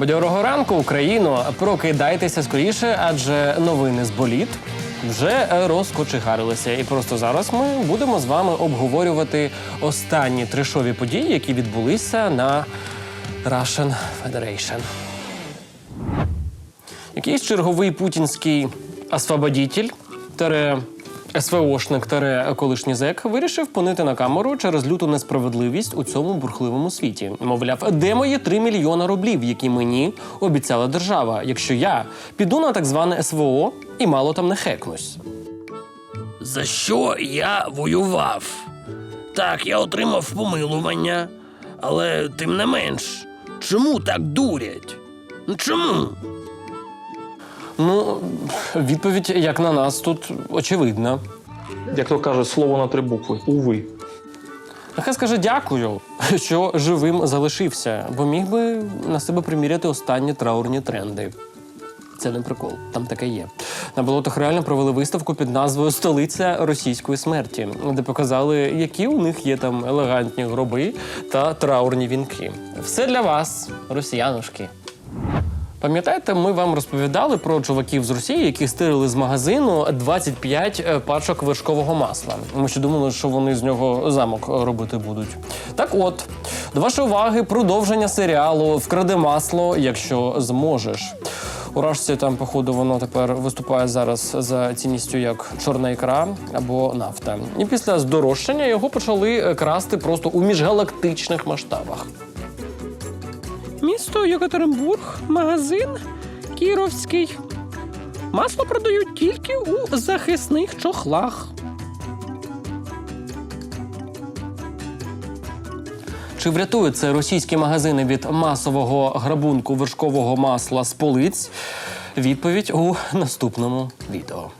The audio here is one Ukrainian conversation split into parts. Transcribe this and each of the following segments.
Бадьорого ранку, Україно! Прокидайтеся скоріше, адже новини з боліт вже розкочегарилися. І просто зараз ми будемо з вами обговорювати останні трешові події, які відбулися на Russian Federation. Якийсь черговий путінський освободітель, тере СВОшник тере колишній зек вирішив понити на камеру через люту несправедливість у цьому бурхливому світі. Мовляв, де мої 3 мільйона рублів, які мені обіцяла держава, якщо я піду на так зване СВО і мало там не хекнусь. За що я воював? Так, я отримав помилування, але тим не менш, чому так дурять? Чому? Ну, відповідь, як на нас, тут очевидна. Як то каже, слово на три букви. Уви. Нехай скаже дякую, що живим залишився, бо міг би на себе приміряти останні траурні тренди. Це не прикол, там таке є. На болотах реально провели виставку під назвою Столиця російської смерті, де показали, які у них є там елегантні гроби та траурні вінки. Все для вас, росіянушки. Пам'ятаєте, ми вам розповідали про чуваків з Росії, які стирили з магазину 25 е, пачок вершкового масла. Ми ще думали, що вони з нього замок робити будуть. Так от, до вашої уваги, продовження серіалу Вкради масло, якщо зможеш. У Рашці там, походу, воно тепер виступає зараз за цінністю як чорна ікра або нафта. І після здорожчання його почали е, красти просто у міжгалактичних масштабах. Місто Єкатеринбург, магазин Кіровський. Масло продають тільки у захисних чохлах. Чи врятують це російські магазини від масового грабунку вершкового масла з полиць? Відповідь у наступному відео.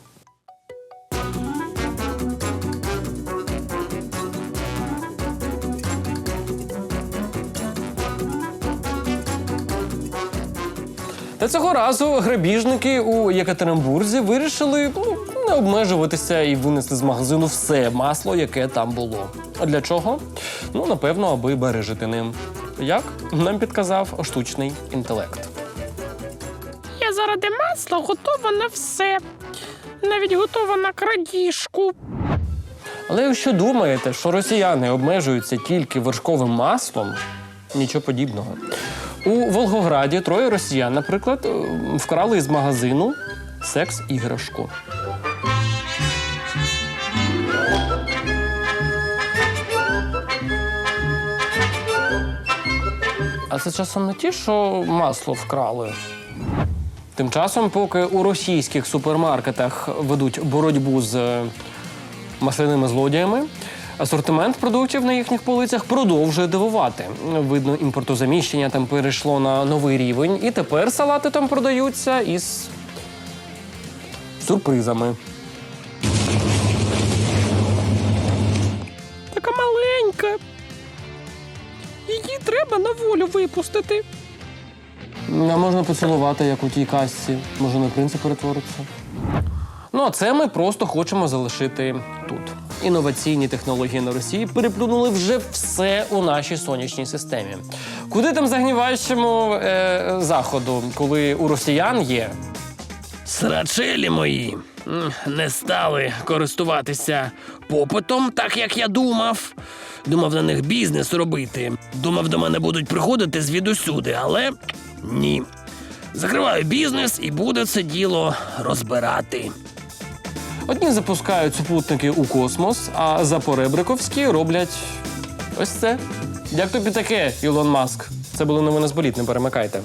Та цього разу грабіжники у Єкатеринбурзі вирішили ну, не обмежуватися і винесли з магазину все масло, яке там було. А для чого? Ну, напевно, аби бережити ним. Як нам підказав штучний інтелект. Я заради масла готова на все. Навіть готова на крадіжку. Але якщо думаєте, що росіяни обмежуються тільки вершковим маслом, нічого подібного. У Волгограді троє росіян, наприклад, е, вкрали із магазину секс-іграшку. А це часом не ті, що масло вкрали. Тим часом, поки у російських супермаркетах ведуть боротьбу з е, масляними злодіями. Асортимент продуктів на їхніх полицях продовжує дивувати. Видно, імпортозаміщення там перейшло на новий рівень, і тепер салати там продаються із сюрпризами. Така маленька. Її треба на волю випустити. А можна поцілувати, як у тій касці. Може, на принца перетвориться. Ну, а це ми просто хочемо залишити тут. Інноваційні технології на Росії переплюнули вже все у нашій сонячній системі. Куди там загніваючому е, заходу, коли у росіян є Срачелі мої не стали користуватися попитом, так як я думав. Думав на них бізнес робити. Думав, до мене будуть приходити звідусюди, але ні. Закриваю бізнес і буде це діло розбирати. Одні запускають супутники у космос, а запоребриковські роблять ось це. Як тобі таке, Ілон Маск? Це були новини з боліт, не перемикайте.